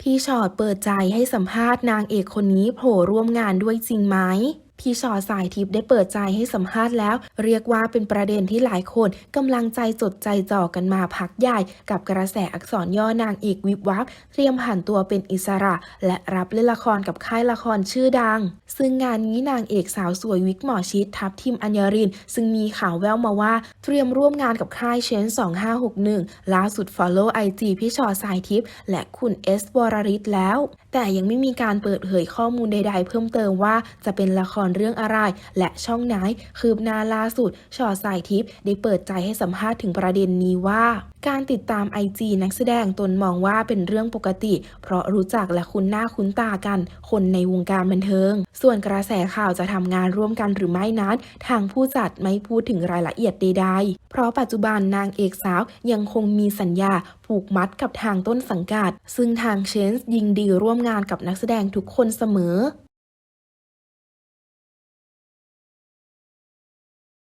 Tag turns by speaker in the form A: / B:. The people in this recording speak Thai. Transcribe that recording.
A: พี่ชอดเปิดใจให้สัมภาษณ์นางเอกคนนี้โผล่ร่วมงานด้วยจริงไหม พี่ชอสายทิพย์ได้เปิดใจให้สัมภาษณ์แล้ว เรียกว่าเป็นประเด็นที่หลายคนกำลังใจจดใจจ่อกันมาพักใหญ่ กับกระแสอักษรย่อนางเอกวิบวับเตรียมผ่านตัวเป็นอิสระ และรับเล่นละครกับค่ายละครชื่อดัง ซึ่งงานนี้นางเอกสาวสวยวิกหมอชิดทับทิมอัญญริน ซึ่งมีข่าวแววมาว่า เตรียมร่วมงานกับค่ายเชน2561ล่าสุด Follow IG พี่ชอสายทิพย์และคุณเอสวรริศแล้ว แต่ยังไม่มีการเปิดเผยข้อมูลใด ๆ เพิ่มเติมว่าจะเป็นละครเรื่องอะไร และช่องไหนคืบหน้าล่าสุดชอสายทิพย์ได้เปิดใจให้สัมภาษณ์ถึงประเด็นนี้ว่า การติดตาม IG นักแสดงตนมองว่าเป็นเรื่องปกติ เพราะรู้จักและคุ้นหน้าคุ้นตากัน คนในวงการบันเทิง ส่วนกระแสข่าวจะทำงานร่วมกันหรือไม่นั้น ทางผู้จัดไม่พูดถึงรายละเอียดใดๆ เพราะปัจจุบันนางเอกสาวยังคงมีสัญญาผูกมัดกับทางต้นสังกัด ซึ่งทางเชนส์ยิงดีร่วมงานกับนักแสดงทุกคนเสมอ